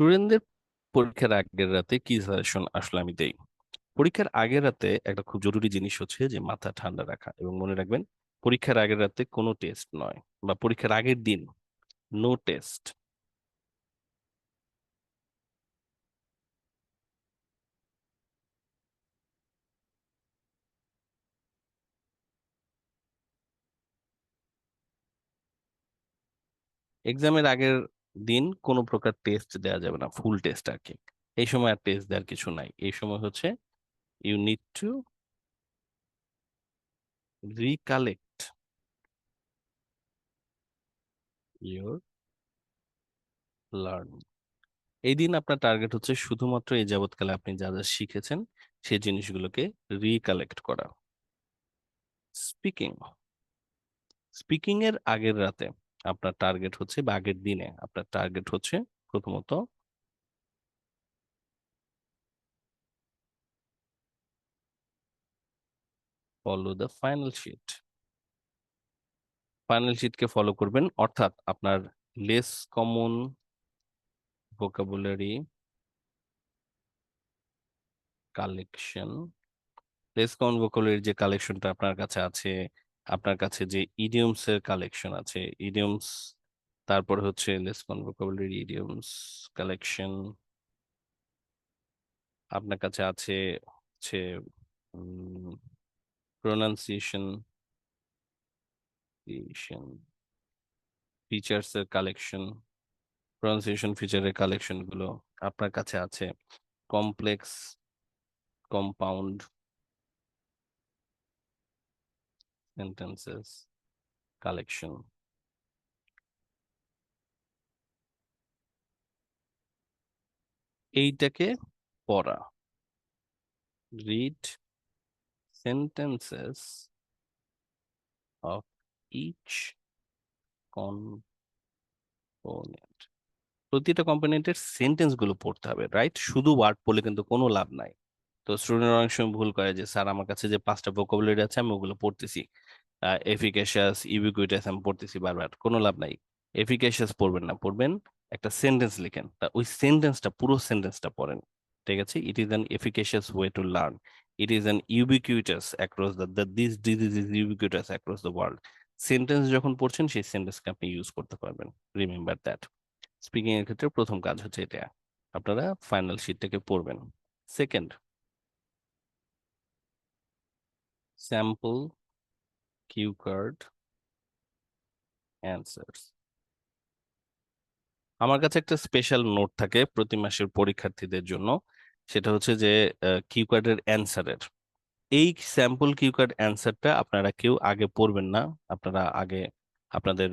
স্টুডেন্টদের পরীক্ষার আগের রাতে কি সাজেশন আসলে আমি দেই? পরীক্ষার আগের রাতে একটা খুব জরুরি জিনিস হচ্ছে যে, মাথা ঠান্ডা রাখা এবং মনে রাখবেন, পরীক্ষার আগের রাতে কোনো টেস্ট নয় বা পরীক্ষার আগের দিন নো টেস্ট এক্সামের আগের দিন কোনো প্রকার টেস্ট দেওয়া যাবে না ফুল টেস্ট আর কি এই সময় আর টেস্ট দেওয়ার কিছু নাই। এই সময় হচ্ছে you need to recollect your learning এই দিন আপনার টার্গেট হচ্ছে শুধুমাত্র এই যাবৎকালে আপনি যা যা শিখেছেন, সেই জিনিসগুলোকে রিকালেক্ট করা। স্পিকিং স্পিকিং এর আগের রাতে আপনার টার্গেট হচ্ছে বা আগের দিনে আপনার টার্গেট হচ্ছে প্রথমত follow the final sheet final শিটকে follow করবেন, অর্থাৎ আপনার less common vocabulary collection less common vocabulary যে কালেকশনটা আপনার কাছে আছে আপনার কাছে যে ইডিয়মস এর কালেকশন আছে ইডিয়মস তারপর হচ্ছে লেস ভোকাবুলারি ইডিয়মস কালেকশন আপনার কাছে আছে হচ্ছে প্রোনাউন্সিয়েশন ফিচার্স এর কালেকশন প্রনাউন্সিয়েশন ফিচারের কালেকশনগুলো আপনার কাছে আছে কমপ্লেক্স কম্পাউন্ড সেন্টেন্সেস কালেকশন এইটাকে পড়া। Read sentences of each component প্রতিটা কম্পোনেন্টের সেন্টেন্সগুলো পড়তে হবে রাইট শুধু ওয়ার্ড পড়লে কিন্তু কোনো লাভ নাই। তো স্টুডেন্ট অনেক সময় ভুল করে যে, স্যার, আমার কাছে যে পাঁচটা ভোকাবুলারি আছে, আমি ওগুলো পড়তেছি। এফিকেশাস ইউবিকুইটাস আমি পড়তেছি বারবার। কোনো লাভ নাই। এফিকেশাস পড়বেন না। পড়বেন একটা সেন্টেন্স লিখেন। তা ওই সেন্টেন্সটা পুরো সেন্টেন্সটা পড়েন। ঠিক আছে? It is an efficacious way to learn it is an ubiquitous across the this disease is ubiquitous across the world sentence যখন পড়ছেন, সেই সেন্টেন্সকে আপনি ইউজ করতে পারবেন। রিমেম্বার দ্যাট স্পিকিং এর ক্ষেত্রে প্রথম কাজ হচ্ছে এটা। আপনারা ফাইনাল শিটটাকে পড়বেন। Second sample cue card answers আমার কাছে একটা স্পেশাল নোট থাকে প্রতি মাসের পরীক্ষার্থীদের জন্য। সেটা হচ্ছে যে কিউ কার্ডের অ্যান্সারের এই স্যাম্পল কিউ কার্ড অ্যান্সারটা আপনারা কেউ আগে পড়বেন না। আপনারা আগে আপনাদের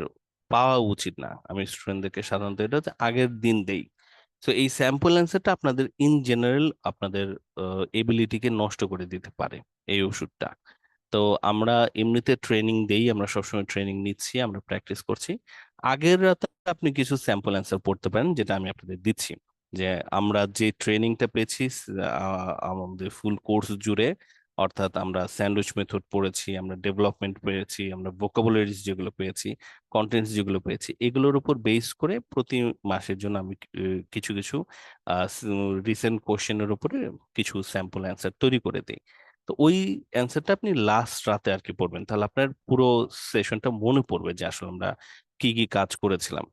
পাওয়া উচিত না। আমি স্টুডেন্টদেরকে সাধারণত এটা হচ্ছে আগের দিন দেই। তো এই স্যাম্পল অ্যান্সারটা আপনাদের ইন জেনারেল আপনাদের এবিলিটিকে নষ্ট করে দিতে পারে এই ওষুধটা। তো আমরা এমনিতে ট্রেনিং দেই, আমরা সবসময় ট্রেনিং নিচ্ছি, আমরা প্র্যাকটিস করছি। আগের রাতে আপনি কিছু স্যাম্পল অ্যান্সার পড়তে পারেন, যেটা আমি আপনাদের দিচ্ছি। যে আমরা যে ট্রেনিংটা পেয়েছি আমাদের ফুল কোর্স জুড়ে অর্থাৎ আমরা স্যান্ডউইচ মেথড পড়েছি, আমরা ডেভেলপমেন্ট পেয়েছি, আমরা ভোকাবুলারিজ যেগুলো পেয়েছি, কন্টেন্টস যেগুলো পেয়েছি, এগুলোর উপর বেস করে প্রতি মাসের জন্য আমি কিছু কিছু রিসেন্ট কোশ্চেনের উপরে কিছু স্যাম্পল অ্যান্সার তৈরি করে দিই। তো ওই অ্যান্সারটা আপনি লাস্ট রাতে আর কি পড়বেন, তাহলে আপনার পুরো সেশনটা মনে পড়বে যে আসলে আমরা কি কি কাজ করেছিলাম।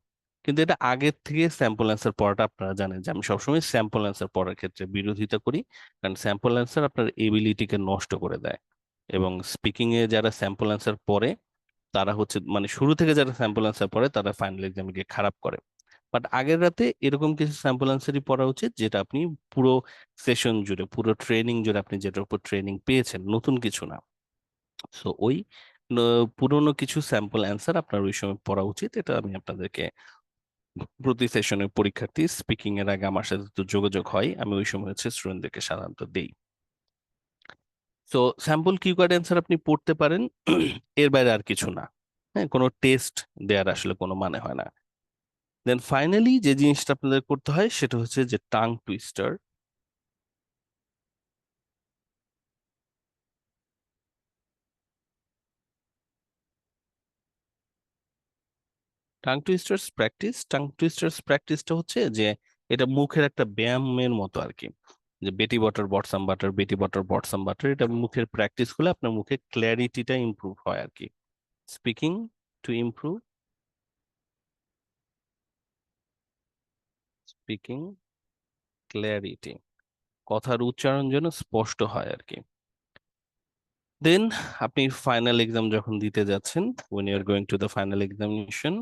কিন্তু এটা আগের থেকে স্যাম্পল অ্যান্সার পড়াটা আপনারা জানেন যে আমি সবসময় স্যাম্পল অ্যান্সার পড়ার ক্ষেত্রে বিরোধিতা করি। কারণ স্যাম্পল অ্যান্সার আপনার এবিলিটিকে নষ্ট করে দেয়। এবং স্পিকিং এ যারা স্যাম্পল অ্যান্সার পড়ে, তারা হচ্ছে মানে শুরু থেকে যারা স্যাম্পল অ্যান্সার পড়ে, তারা ফাইনাল এক্সামে গিয়ে খারাপ করে। বাট আগের রাতে এরকম কিছু স্যাম্পল অ্যান্সারই পড়া উচিত যেটা আপনি পুরো সেশন জুড়ে, পুরো ট্রেনিং জুড়ে আপনি যেটার উপর ট্রেনিং পেয়েছেন, নতুন কিছু না। সো ওই, পুরনো কিছু স্যাম্পল অ্যান্সার আপনার ওই সময় পড়া উচিত, এটা আমি আপনাদেরকে প্রতি সেশনে পরীক্ষার্থী স্পিকিং এর আগে আমার সাথে তো যোগাযোগ হয়, আমি ওই সময় হচ্ছে স্টুডেন্টদেরকে সাধারণত দেই। তো স্যাম্পল কিউ কার্ড অ্যান্সার আপনি পড়তে পারেন, এর বাইরে আর কিছু না। হ্যাঁ কোনো টেস্ট দেওয়ার আসলে কোনো মানে হয় না। দেন ফাইনালি যে জিনিসটা আপনাদের করতে হয়, সেটা হচ্ছে যে tongue twister tongue twisters practice tongue twisters প্র্যাকটিসটা হচ্ছে যে এটা মুখের একটা ব্যায়ামের মতো আর কি যে Betty Botter bought some butter Betty Botter bought some butter এটা মুখের প্র্যাকটিস করলে আপনার মুখে ক্ল্যারিটিটা ইমপ্রুভ হয় আর কি speaking to improve speaking clarity কথার উচ্চারণ যেন স্পষ্ট হয় আর কি দেন আপনি ফাইনাল এক্সাম যখন দিতে যাচ্ছেন, when you are going to the final examination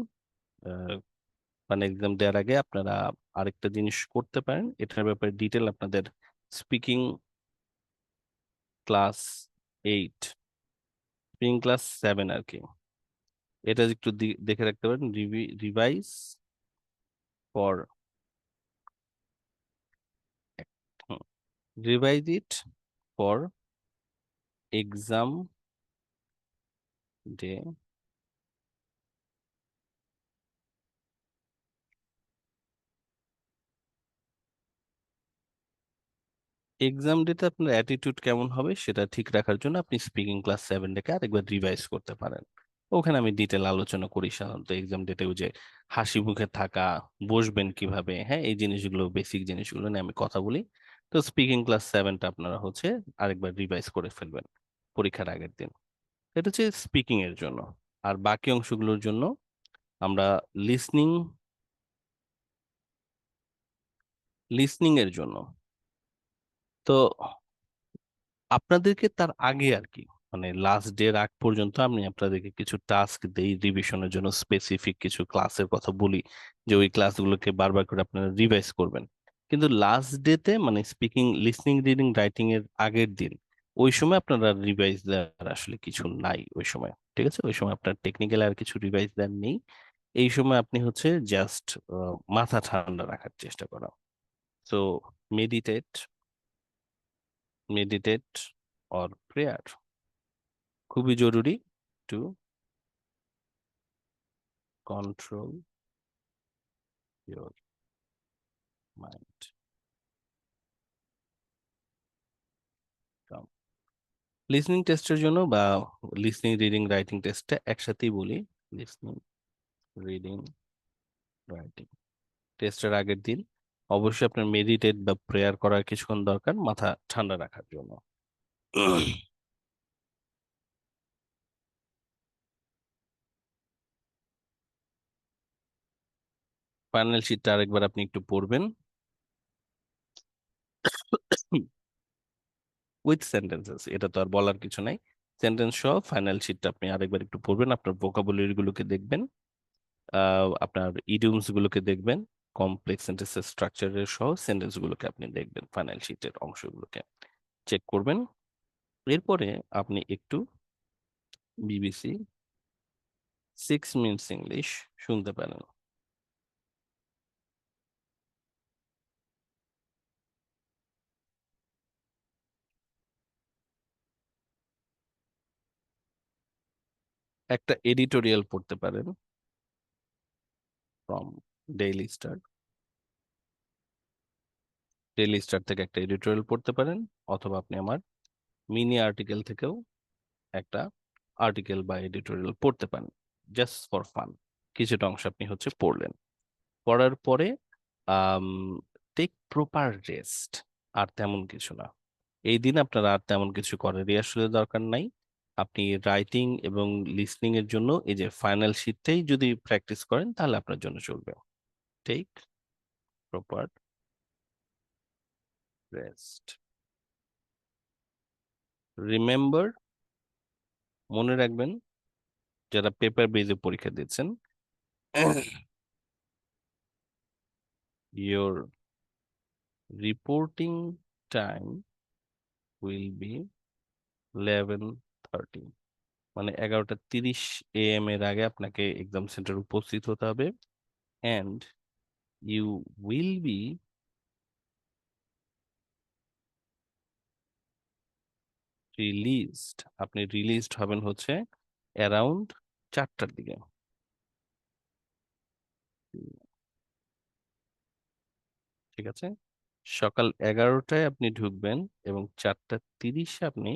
মানে এক্সাম দেওয়ার আগে আপনারা আরেকটা জিনিস করতে পারেন। এটার ব্যাপারে ডিটেল আপনাদের speaking class eight speaking class seven আর কি এটা একটু দেখে রাখতে পারেন। Revise for revise it for exam day exam ডেতে আপনার অ্যাটিটিউড কেমন হবে সেটা ঠিক রাখার জন্য আপনি স্পিকিং ক্লাস সেভেন ডেকে আরেকবার রিভাইজ করতে পারেন। ওখানে আমি ডিটেল আলোচনা করি সাধারণত এক্সাম ডেটে ওই যে হাসি মুখে থাকা, বসবেন কীভাবে হ্যাঁ এই জিনিসগুলো বেসিক জিনিসগুলো নিয়ে আমি কথা বলি। তো স্পিকিং ক্লাস সেভেনটা আপনারা হচ্ছে আরেকবার রিভাইজ করে ফেলবেন পরীক্ষার আগের দিন। এটা হচ্ছে স্পিকিং এর জন্য। আর বাকি অংশগুলোর জন্য আমরা লিসনিং লিসনিং এর জন্য তো আপনাদেরকে তার আগে আর কি মানে লাস্ট ডে আগ পর্যন্ত আমি আপনাদেরকে কিছু টাস্ক দেই রিভিশনের জন্য স্পেসিফিক কিছু ক্লাসের কথা বলি, যে ওই ক্লাসগুলোকে বারবার করে আপনারা রিভাইজ করবেন। কিন্তু লাস্ট ডেতে মানে স্পিকিং লিসনিং রিডিং রাইটিং এর আগের দিন, ওই সময় আপনারা রিভাইজ দেওয়ার আসলে কিছু নাই ওই সময়, ঠিক আছে? ওই সময় আপনার টেকনিক্যাল আর কিছু রিভাইজ দেওয়ার নেই। এই সময় আপনি হচ্ছে জাস্ট মাথা ঠান্ডা রাখার চেষ্টা করা। So meditate meditate or prayer খুবই জরুরি to control your mind listening টেস্টের জন্য বা লিসনিং রিডিং রাইটিং টেস্টটা একসাথেই বলি। লিসনিং রিডিং রাইটিং টেস্টের আগের দিন অবশ্যই আপনার মেডিটেট বা প্রেয়ার করার কিছুক্ষণ দরকার মাথা ঠান্ডা রাখার জন্য। ফাইনাল শিটটা আরেকবার আপনি একটু পড়বেন। উইথ সেন্টেন্সেস এটা তো আর বলার কিছু নাই। সেন্টেন্স সহ ফাইনাল শিটটা আপনি আরেকবার একটু পড়বেন, আপনার ভোকাবুলারি গুলোকে দেখবেন আপনার ইডিয়মস গুলোকে দেখবেন। কমপ্লেক্স সেন্টেন্সের স্ট্রাকচারের সহ সেন্টেন্স গুলোকে আপনি দেখবেন ফাইনাল শিটের অংশগুলোকে চেক করবেন। এরপরে আপনি একটু বিবিসি সিক্স মিনিটস ইংলিশ শুনতে পারেন। একটা এডিটোরিয়াল পড়তে পারেন। From Daily Star Daily Star থেকে একটা এডিটোরিয়াল পড়তে পারেন, অথবা আপনি আমার মিনি আর্টিকেল থেকেও একটা আর্টিকেল বা এডিটোরিয়াল পড়তে পারেন জাস্ট ফর ফান কিছুটা অংশ আপনি হচ্ছে পড়লেন। পড়ার পরে টেক প্রপার রেস্ট আর তেমন কিছু না। এই দিন আপনার আর তেমন কিছু করারই আসলে দরকার নাই। আপনি রাইটিং এবং লিসনিং এর জন্য এই যে ফাইনাল শিটটাই যদি প্র্যাকটিস করেন, তাহলে আপনার জন্য চলবে। টেক প্রপার রেস্ট রিমেম্বার মনে রাখবেন, যারা পেপার বেজে পরীক্ষা দিচ্ছেন your reporting time will be 11:30 মানে এগারোটা তিরিশ এম এর আগে আপনাকে এক্সাম সেন্টার উপস্থিত হতে হবে and you will be released আপনি রিলিজড হবেন হচ্ছে অ্যারাউন্ড চারটার দিকে। ঠিক আছে? সকাল এগারোটায় আপনি ঢুকবেন এবং চারটা তিরিশে আপনি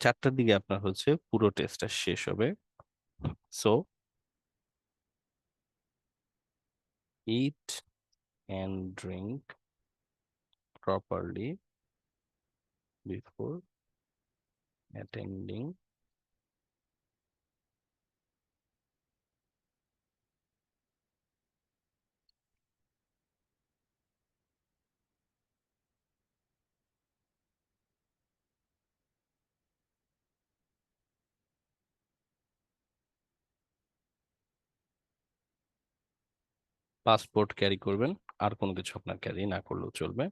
চারটার দিকে আপনার হচ্ছে পুরো টেস্টটা শেষ হবে। So eat and drink properly before attending passport carry করবেন। আর কোনো কিছু আপনার ক্যারি না করলেও চলবে।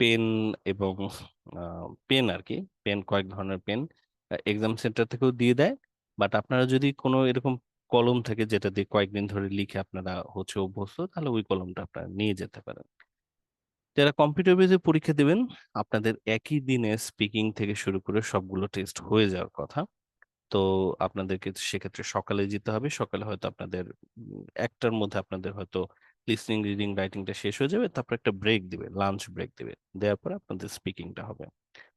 পেন এবং পেন আর কি পেন কয়েক ধরনের পেন এক্সাম সেন্টার থেকেও দিয়ে দেয়। বাট আপনারা যদি কোনো এরকম কলম থাকে যেটা দিয়ে কয়েকদিন ধরে লিখে আপনারা হচ্ছে অভ্যস্ত, তাহলে ওই কলমটা আপনারা নিয়ে যেতে পারেন। যারা কম্পিউটার বেজে পরীক্ষা দেবেন, আপনাদের একই দিনে স্পিকিং থেকে শুরু করে সবগুলো টেস্ট হয়ে যাওয়ার কথা। তো আপনাদেরকে সেক্ষেত্রে সকালে যেতে হবে। সকালে হয়তো আপনাদের একটার মধ্যে আপনাদের হয়তো লিসনিং রিডিং রাইটিংটা শেষ হয়ে যাবে, তারপর একটা ব্রেক দিবে লাঞ্চ ব্রেক দিবে, দেওয়ার পর আপনাদের স্পিকিংটা হবে।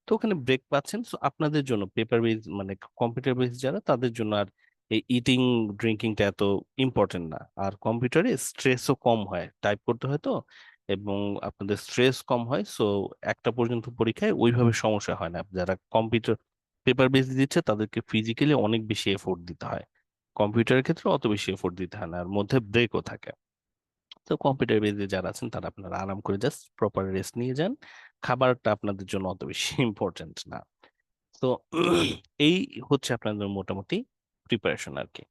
তো ওখানে ব্রেক পাচ্ছেন সো আপনাদের জন্য পেপার বেস মানে কম্পিউটার বেস যারা, তাদের জন্য আর এই ইটিং ড্রিঙ্কিংটা এত ইম্পর্টেন্ট না। আর কম্পিউটারে স্ট্রেসও কম হয় টাইপ করতে হয় তো, এবং আপনাদের স্ট্রেস কম হয় সো একটা পর্যন্ত পরীক্ষায় ওইভাবে সমস্যা হয় না। যারা কম্পিউটার পেপার বেস দিচ্ছে, তাদেরকে ফিজিক্যালি অনেক বেশি এফোর্ট দিতে হয়। কম্পিউটারের ক্ষেত্রে অত বেশি এফোর্ট দিতে হয় না, আর মধ্যে ব্রেকও থাকে। তো কম্পিউটার বেজে যারা আছেন, তারা আপনারা আরাম করে জাস্ট প্রপার রেস্ট নিয়ে যান। খাবারটা আপনাদের জন্য অত বেশি ইম্পর্টেন্ট না। তো এই হচ্ছে আপনাদের মোটামুটি প্রিপারেশন আর কি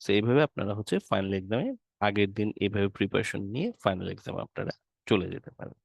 তো এইভাবে আপনারা হচ্ছে ফাইনাল এক্সামে আগের দিন এইভাবে প্রিপারেশন নিয়ে ফাইনাল এক্সামে আপনারা চলে যেতে পারেন।